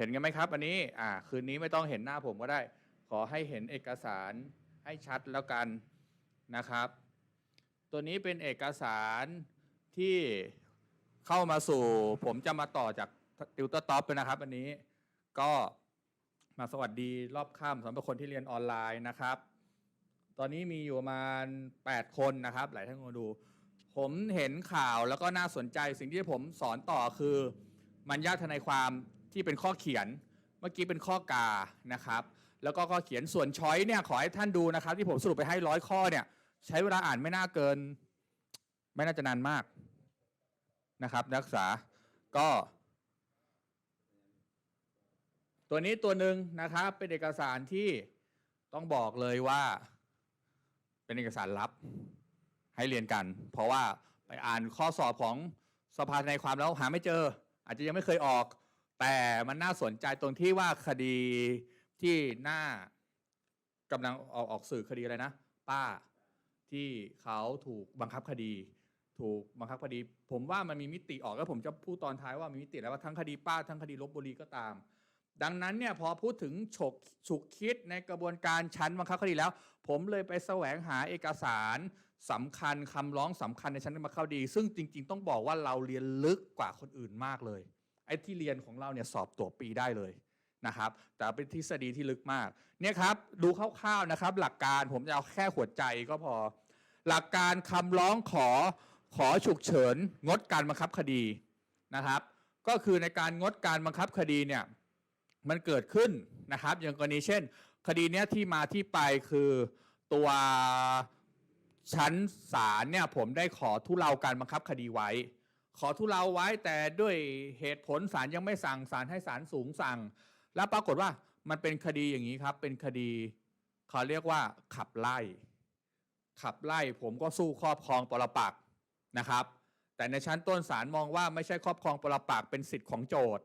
เห็นกันไหมครับ อันนี้อ่าคืนนี้ไม่ต้องเห็นหน้าผมก็ได้ ขอให้เห็นเอกสารให้ชัดแล้วกันนะครับ ตัวนี้เป็นเอกสารที่เข้ามาสู่ ผมจะมาต่อจากติวเตอร์ท็อปนะครับ อันนี้ก็มาสวัสดีรอบค่ำสำหรับคนที่เรียนออนไลน์นะครับ ตอนนี้มีอยู่ประมาณ 8 คนนะครับ หลายท่านมาดู ผมเห็นข่าวแล้วก็น่าสนใจสิ่งที่ผมสอนต่อคือ มันยากทนายความ ที่เป็นข้อเขียนเมื่อกี้เป็นข้อกานะครับแล้วก็ข้อเขียนส่วนช้อยเนี่ยขอให้ท่านดูนะครับ ที่ผมสรุปไปให้ร้อยข้อเนี่ยใช้เวลาอ่านไม่น่าเกิน ไม่น่าจะนานมากนะครับ นักศึกษาก็ ตัวนี้ตัวหนึ่งนะครับ เป็นเอกสารที่ต้องบอกเลยว่า เป็นเอกสารลับให้เรียนกัน เพราะว่าไปอ่านข้อสอบของสภาทนความแล้วหาไม่เจอ อาจจะยังไม่เคยออก แต่มันน่าสนใจตรงที่ว่าคดีที่หน้ากำลังออกออกสื่อคดีอะไรนะ ป้าที่เขาถูกบังคับคดี ถูกบังคับคดี ผมว่ามันมีมิติออกแล้วผมจะพูดตอนท้ายว่ามีมิติแล้วว่าทั้งคดีป้าทั้งคดีลบบุรีก็ตาม ดังนั้นเนี่ยพอพูดถึงฉกฉุกคิดในกระบวนการชั้นบังคับคดีแล้ว ผมเลยไปแสวงหาเอกสารสำคัญคำร้องสำคัญในชั้นบังคับคดี ซึ่งจริง ๆ ต้องบอกว่าเราเรียนลึกกว่าคนอื่นมากเลย ไอ้ที่เรียนของเราเนี่ยสอบตัวปีได้เลยนะครับแต่เป็นทฤษฎีที่ลึกมากเนี่ยครับดูคร่าวๆนะครับ หลักการผมจะเอาแค่หัวใจก็พอ หลักการคำร้องขอขอฉุกเฉินงดการบังคับคดีนะครับ ก็คือในการงดการบังคับคดีเนี่ยมันเกิดขึ้นนะครับ อย่างกรณีเช่น คดีเนี้ยที่มาที่ไปคือตัวชั้นศาลเนี่ยผมได้ขอทุเลาการบังคับคดีไว้ ขอทุเลาไว้แต่ด้วยเหตุผลศาลยังไม่สั่งศาลให้ศาลสูงสั่ง แล้วปรากฏว่ามันเป็นคดีอย่างนี้ครับ เป็นคดีเขาเรียกว่าขับไล่ ขับไล่ผมก็สู้ครอบครองปรปักนะครับ แต่ในชั้นต้นศาลมองว่าไม่ใช่ครอบครองปรปักเป็นสิทธิ์ของโจทย์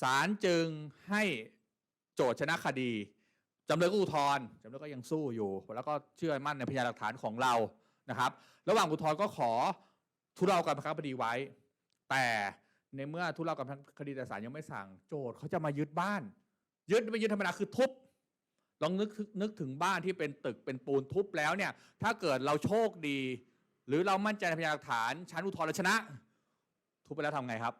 ศาลจึงให้โจทย์ชนะคดีจำเลยก็อุทธรณ์จำเลยก็ยังสู้อยู่ แล้วก็เชื่อมั่นในพยานหลักฐานของเรานะครับ ระหว่างอุทธรณ์ก็ขอ ทุเลาการบังคับคดีไว้ แต่ในเมื่อทุเลาการบังคับคดีแต่ศาลยังไม่สั่งโจทย์เขาจะมายึดบ้าน ยึดไม่ยึดธรรมดาคือทุบลองนึกนึกถึงบ้านที่เป็นตึกเป็นปูนทุบแล้วเนี่ย ถ้าเกิดเราโชคดี หรือเรามั่นใจในพยานหลักฐานชั้นอุทธรณ์เราชนะ ทุบไปแล้วทำไงครับ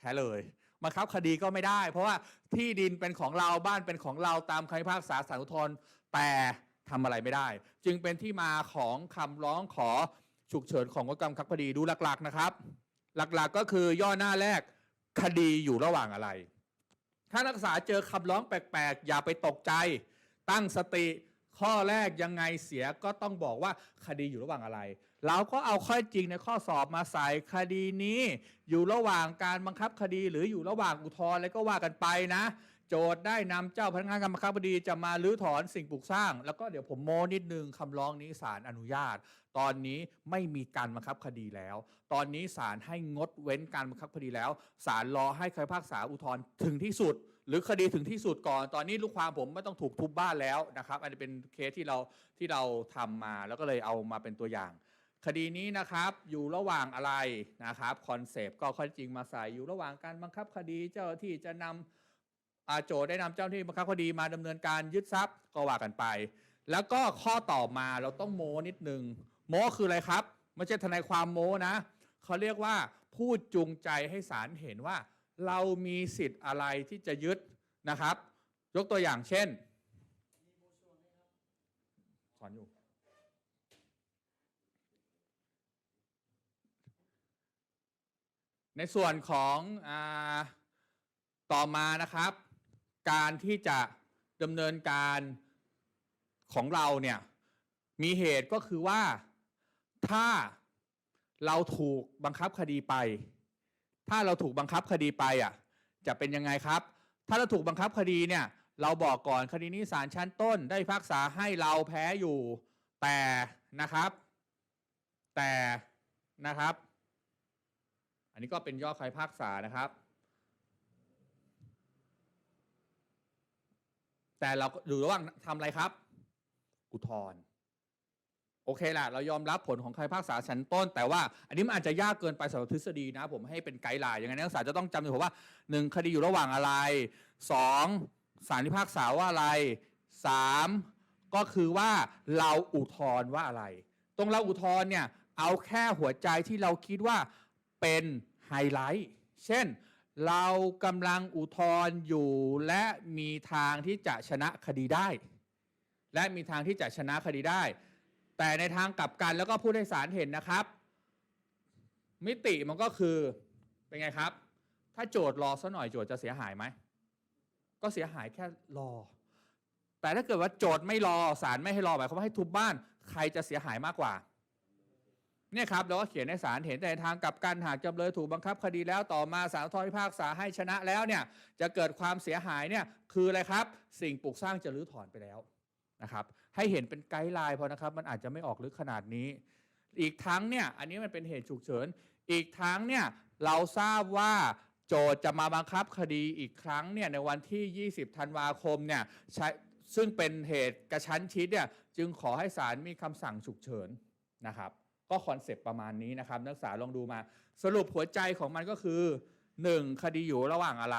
แพ้เลยมาครับคดีก็ไม่ได้ เพราะว่าที่ดินเป็นของเราบ้านเป็นของเราตามคำพิพากษาศาลอุทธรณ์แต่ทำอะไรไม่ได้ จึงเป็นที่มาของคำร้องขอ ฉุกเฉินของกรรมคับคดีดูหลัก ๆ นะครับ หลักๆก็คือย่อหน้าแรกคดีอยู่ระหว่างอะไร ถ้านักศึกษาเจอคำร้องแปลกๆ อย่าไปตกใจ ตั้งสติข้อแรกยังไงเสียก็ต้องบอกว่าคดีอยู่ระหว่างอะไร เราก็เอาข้อจริงในข้อสอบมาใส่คดีนี้ อยู่ระหว่างการบังคับคดีหรืออยู่ระหว่างอุทธรณ์อะไรก็ว่ากันไปนะ โจทย์ได้นำเจ้าพนักงานการบังคับดีจะมาลื้อถอนสิ่งปลูกสร้าง แล้วก็เดี๋ยวผมโม้นิดนึงคำร้องนี้ศาลอนุญาต ตอนนี้ไม่มีการบังคับคดีแล้ว ตอนนี้ศาลให้งดเว้นการบังคับคดีแล้ว ศาลรอให้คำพิพากษาอุทธรณ์ถึงที่สุด หรือคดีถึงที่สุดก่อน ตอนนี้ลูกความผมไม่ต้องถูกทุบบ้านแล้วนะครับ อันนี้เป็นเคสที่เราที่เราทำมา แล้วก็เลยเอามาเป็นตัวอย่าง คดีนี้นะครับอยู่ระหว่างอะไรนะครับคอนเซปต์ก็ข้อจริงมาใส่อยู่ระหว่างการบังคับคดีเจ้าที่จะนำอ่าโจได้นำเจ้าที่บังคับคดีมาดำเนินการยึดทรัพย์ก็ว่ากันไป แล้วก็ข้อต่อมาเราต้องโม้นิดนึง โม้คืออะไรครับ ไม่ใช่ทนายความโม้นะเขาเรียกว่าพูดจูงใจให้ศาลเห็นว่า เรามีสิทธิ์อะไรที่จะยึดนะครับ ยกตัวอย่างเช่นสอนอยู่ในส่วนของอต่อมานะครับ การที่จะดำเนินการของเราเนี่ยมีเหตุก็คือว่า ถ้าเราถูกบังคับคดีไป ถ้าเราถูกบังคับคดีไปอะ จะเป็นยังไงครับ ถ้าเราถูกบังคับคดีเนี่ย เราบอกก่อนคดีนี้ศาลชั้นต้น ได้พิพากษาให้เราแพ้อยู่ แต่นะครับ แต่นะครับ อันนี้ก็เป็นย่อคำพิพากษานะครับ แต่เราอยู่ระหว่างทำอะไรครับ อุทธรณ์ โอเคละเรายอมรับผลของคำพิพากษาชั้นต้น แต่ว่าอันนี้มันอาจจะยากเกินไปสำหรับทฤษฎีนะ ผมให้เป็นไกด์ไลน์อย่างนั้นนักศึกษาจะต้องจำถูกว่าหนึ่งคดีอยู่ระหว่างอะไรสองศาลพิพากษาว่าอะไรสามก็คือว่าเราอุทธรณ์ว่าอะไร ตรงเราอุทธรณ์เนี่ยเอาแค่หัวใจที่เราคิดว่าเป็นไฮไลท์เช่นเรากำลังอุทธรณ์อยู่และมีทางที่จะชนะคดีได้ และมีทางที่จะชนะคดีได้ แต่ในทางกลับกันแล้วก็ผู้ให้ศาลเห็นนะครับ มิติมันก็คือเป็นไงครับ ถ้าโจทย์รอซะหน่อยโจทย์จะเสียหายไหมก็เสียหายแค่รอ แต่ถ้าเกิดว่าโจทย์ไม่รอศาลไม่ให้รอหมายความว่าให้ทุบบ้านใครจะเสียหายมากกว่าเนี่ยครับเราก็เขียนในศาลเห็นแต่ในทางกลับกันหากจำเลยถูกบังคับคดีแล้วต่อมาศาลอุทธรพิพากษาให้ชนะแล้วเนี่ยจะเกิดความเสียหายเนี่ยคืออะไรครับ สิ่งปลูกสร้างจะรื้อถอนไปแล้วนะครับ ให้เห็นเป็นไกด์ไลน์พอนะครับ มันอาจจะไม่ออกลึกขนาดนี้ อีกทั้งเนี่ยอันนี้มันเป็นเหตุฉุกเฉิน อีกทั้งเนี่ยเราทราบว่าโจทจะมาบังคับคดีอีกครั้งเนี่ยในวันที่ 20 ธันวาคมเนี่ยใช้ซึ่งเป็นเหตุกระชั้นชิดเนี่ยจึงขอให้ศาลมีคำสั่งฉุกเฉินนะครับ ก็คอนเซปต์ประมาณนี้นะครับ นักศึกษาลองดูมา สรุปหัวใจของมันก็คือ 1. คดีอยู่ระหว่างอะไร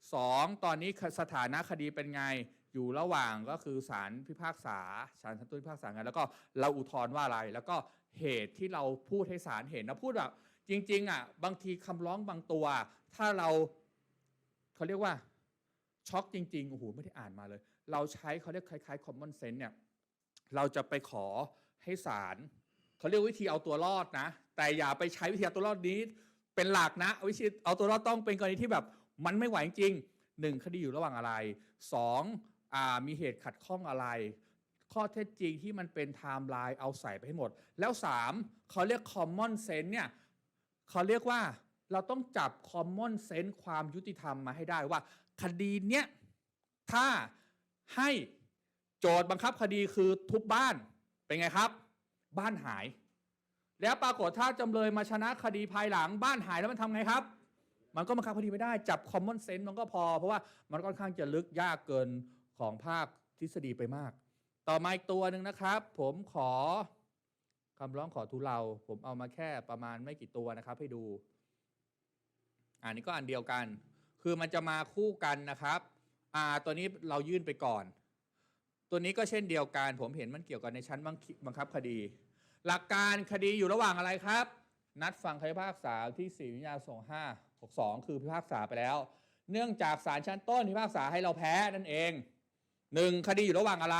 2. ตอนนี้สถานะคดีเป็นไง อยู่ระหว่างก็คือศาลพิพากษาศาลชั้นต้นพิพากษาไงแล้วก็เราอุทธรณ์ว่าอะไร แล้วก็เหตุที่เราพูดให้ศาลเห็นนะพูดแบบจริง ๆ อะ บางทีคำร้องบางตัว ถ้าเราเขาเรียกว่าช็อกจริงๆโอ้โหไม่ได้อ่านมาเลย เราใช้เขาเรียกคล้ายๆ common sense เนี่ยเราจะไปขอให้ศาลเขาเรียกวิธีเอาตัวรอดนะ แต่อย่าไปใช้วิธีเอาตัวรอดนี้ เป็นหลักนะวิธีเอาตัวรอดต้องเป็นกรณีที่แบบมันไม่ไหวจริงหนึ่งคดีอยู่ระหว่างอะไรสอง มีเหตุขัดข้องอะไร ข้อเท็จจริงที่มันเป็นไทม์ไลน์เอาใส่ไปให้หมด แล้วสามเขาเรียก common sense เนี่ยเขาเรียกว่าเราต้องจับ common sense ความยุติธรรมมาให้ได้ว่า คดีเนี้ยถ้าให้โจทย์บังคับคดีคือทุบบ้านเป็นไงครับ บ้านหาย แล้วปรากฏถ้าจำเลยมาชนะคดีภายหลังบ้านหายแล้วมันทำไงครับมันก็บังคับคดีไม่ได้จับ common sense มันก็พอ เพราะว่ามันค่อนข้างจะลึกยากเกิน ของภาคทฤษฎีไปมาก ต่อมาอีกตัวหนึ่งนะครับ ผมขอคำร้องขอทุเลาผมเอามาแค่ประมาณไม่กี่ตัวนะครับ ให้ดู อันนี้ก็อันเดียวกัน คือมันจะมาคู่กันนะครับอ่าตัวนี้เรายื่นไปก่อน ตัวนี้ก็เช่นเดียวกัน ผมเห็นมันเกี่ยวกันในชั้นบังคิบังคับคดี หลักการคดีอยู่ระหว่างอะไรครับ นัดฟังคำพิพากษาที่4มิถุนายน2562 คือพิพากษาไปแล้ว เนื่องจากศาลชั้นต้นพิพากษาให้เราแพ้นั่นเอง 1. คดีอยู่ระหว่างอะไร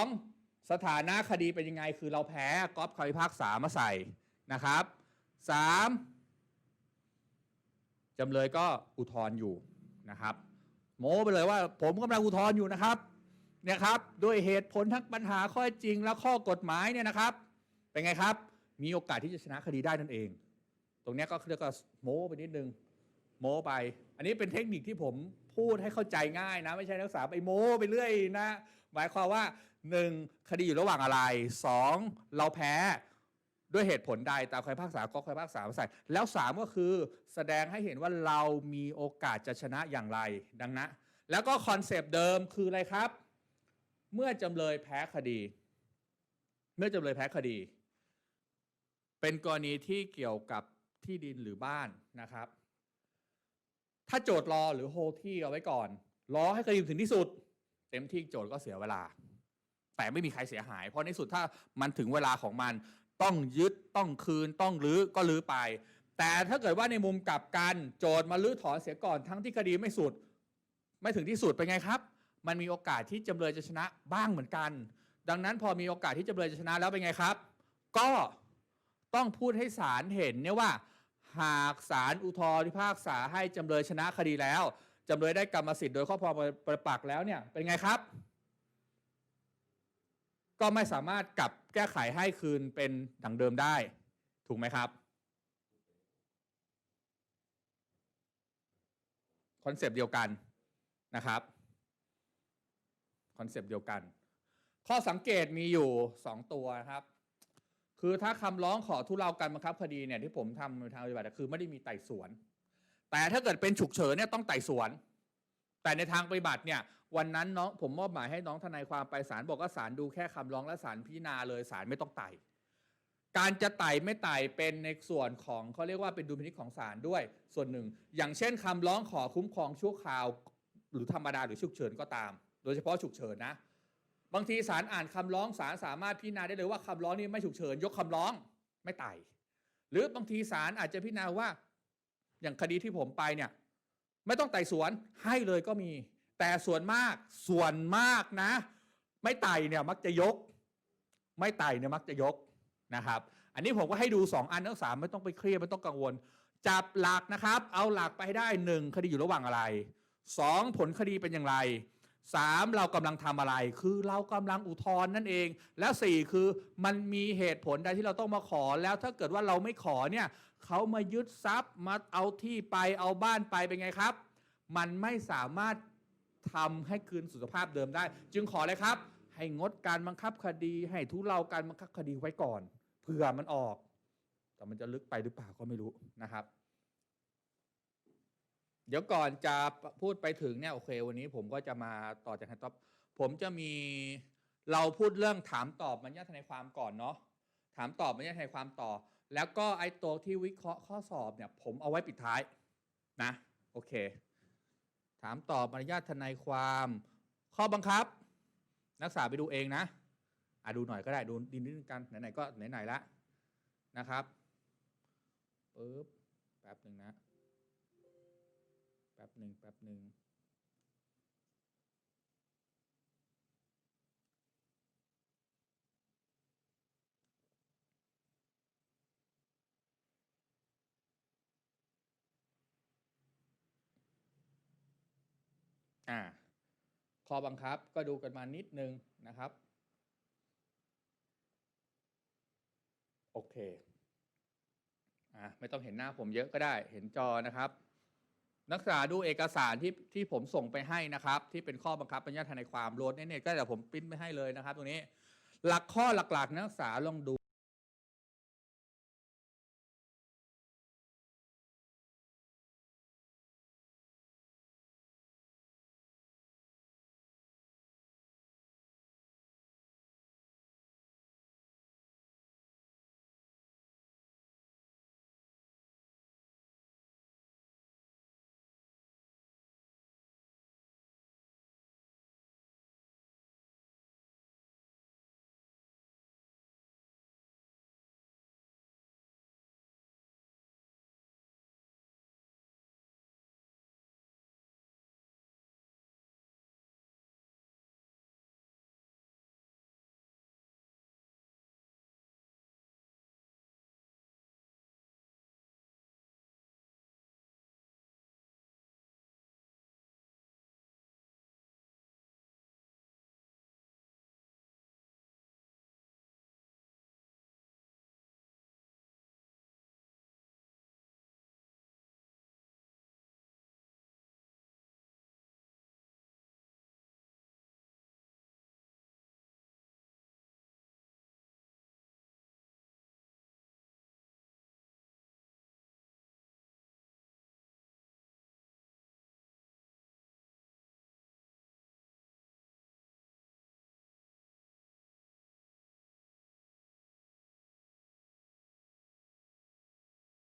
2. สถานะคดีเป็นยังไง คือเราแพ้ก๊อปคำพิพากษามาใส่นะครับ 3. จำเลยก็อุทธรณ์อยู่นะครับ โม้ไปเลยว่า ผมกำลังอุทธรณ์อยู่นะครับเนี่ยครับด้วยเหตุผลทั้งปัญหาข้อจริงและข้อกฎหมายเนี่ยนะครับ เป็นไงครับ มีโอกาสที่จะชนะคดีได้นั่นเอง ตรงนี้ก็เรียกว่าโม้ไปนิดนึงโม้ไป อันนี้เป็นเทคนิคที่ผม พูดให้เข้าใจง่ายนะ ไม่ใช่นักศึกษาไปโม้ไปเรื่อยนะ หมายความว่า 1. คดีอยู่ระหว่างอะไร 2. เราแพ้ด้วยเหตุผลใดตามคำพิพากษาก็คำพิพากษามาใส่แล้ว 3 ก็คือแสดงให้เห็นว่าเรามีโอกาสจะชนะอย่างไรดังนั้นแล้วก็คอนเซปต์เดิมคืออะไรครับ เมื่อจำเลยแพ้คดี เมื่อจำเลยแพ้คดี เป็นกรณีที่เกี่ยวกับที่ดินหรือบ้านนะครับ ถ้าโจทย์รอหรือโฮที่เอาไว้ก่อน รอให้คดีถึงที่สุด เต็มที่โจทย์ก็เสียเวลา แต่ไม่มีใครเสียหาย เพราะในสุดถ้ามันถึงเวลาของมัน ต้องยึดต้องคืนต้องรื้อก็รื้อไป แต่ถ้าเกิดว่าในมุมกลับกันโจทย์มารื้อถอนเสียก่อนทั้งที่คดีไม่สุด ไม่ถึงที่สุดเป็นไงครับ มันมีโอกาสที่จำเลยจะชนะบ้างเหมือนกัน ดังนั้นพอมีโอกาสที่จำเลยจะชนะแล้วเป็นไงครับ ก็ต้องพูดให้ศาลเห็นเนี่ยว่า หากศาลอุทธรพิพากษาให้จำเลยชนะคดีแล้วจำเลยได้กรรมสิทธิ์โดยครอบครองประปักแล้วเนี่ยเป็นไงครับ ก็ไม่สามารถกลับแก้ไขให้คืนเป็นดังเดิมได้ ถูกไหมครับคอนเซปต์เดียวกันนะครับคอนเซปต์เดียวกัน ข้อสังเกตมีอยู่ 2 ตัวนะครับ คือถ้าคำร้องขอทุเลาการบังคับคดีเนี่ยที่ผมทำในทางปฏิบัติคือไม่ได้มีไต่สวน แต่ถ้าเกิดเป็นฉุกเฉินเนี่ยต้องไต่สวน แต่ในทางปฏิบัติเนี่ยวันนั้นน้องผมมอบหมายให้น้องทนายความไปศาลบอกว่าศาลดูแค่คำร้องและศาลพิจารณาเลยศาลไม่ต้องไต่การจะไต่ไม่ไต่เป็นในส่วนของเขาเรียกว่าเป็นดุลพินิจของศาลด้วย ส่วนหนึ่ง อย่างเช่นคำร้องขอคุ้มครองชั่วคราว หรือธรรมดาหรือฉุกเฉินก็ตาม โดยเฉพาะฉุกเฉินนะ บางทีศาลอ่านคำร้องศาลสามารถพิจารณาได้เลยว่าคำร้องนี้ไม่ฉุกเฉินยกคำร้องไม่ไต่หรือบางทีศาลอาจจะพิจารณาว่า อย่างคดีที่ผมไปเนี่ย ไม่ต้องไต่สวนให้เลยก็มี แต่ส่วนมากส่วนมากนะ ไม่ไต่เนี่ยมักจะยก ไม่ไต่เนี่ยมักจะยกนะครับ อันนี้ผมก็ให้ดู 2 อันทั้งสามไม่ต้องไปเครียดไม่ต้องกังวล จับหลักนะครับ เอาหลักไปให้ได้ 1 คดีอยู่ระหว่างอะไร 2 ผลคดีเป็นอย่างไร 3 เรากำลังทำอะไร คือเรากำลังอุทธรณ์นั่นเอง และ 4 คือมันมีเหตุผลใดที่เราต้องมาขอ แล้วถ้าเกิดว่าเราไม่ขอเนี่ยเขามายึดทรัพย์มาเอาที่ไปเอาบ้านไปเป็นไงครับ มันไม่สามารถทำให้คืนสุขภาพเดิมได้ จึงขอเลยครับ ให้งดการบังคับคดี ให้ทุเลาการบังคับคดีไว้ก่อนเผื่อมันออก แต่มันจะลึกไปหรือเปล่าก็ไม่รู้นะครับ เดี๋ยวก่อนจะพูดไปถึงเนี่ยโอเค วันนี้ผมก็จะมาต่อจากทันท็อปผมจะมีเราพูดเรื่องถามตอบมัญญาทนายความก่อนเนาะถามตอบมัญญาทนายความต่อ แล้วก็ไอ้ตัวที่วิเคราะห์ข้อสอบเนี่ย ผมเอาไว้ปิดท้ายนะ โอเค ถามตอบมารยาททนายความ ข้อบังคับ นักศึกษาไปดูเองนะอะดูหน่อยก็ได้ดูดินนิดนึงกันไหนๆก็ไหนๆละนะครับปึ๊บแป๊บหนึ่งนะ ป๊บหนึ่งแป๊บหนึ่งอ่าข้อบังคับก็ดูกันมานิดนึงนะครับ โอเคอะไม่ต้องเห็นหน้าผมเยอะก็ได้เห็นจอนะครับ นักศึกษาดูเอกสารที่ที่ผมส่งไปให้นะครับ ที่เป็นข้อบังคับปัญญาทนายความรถเนี่ยก็เดี๋ยวผมปริ้นไปให้เลยนะครับ ตรงนี้ หลักข้อหลักๆ นักศึกษาลองดู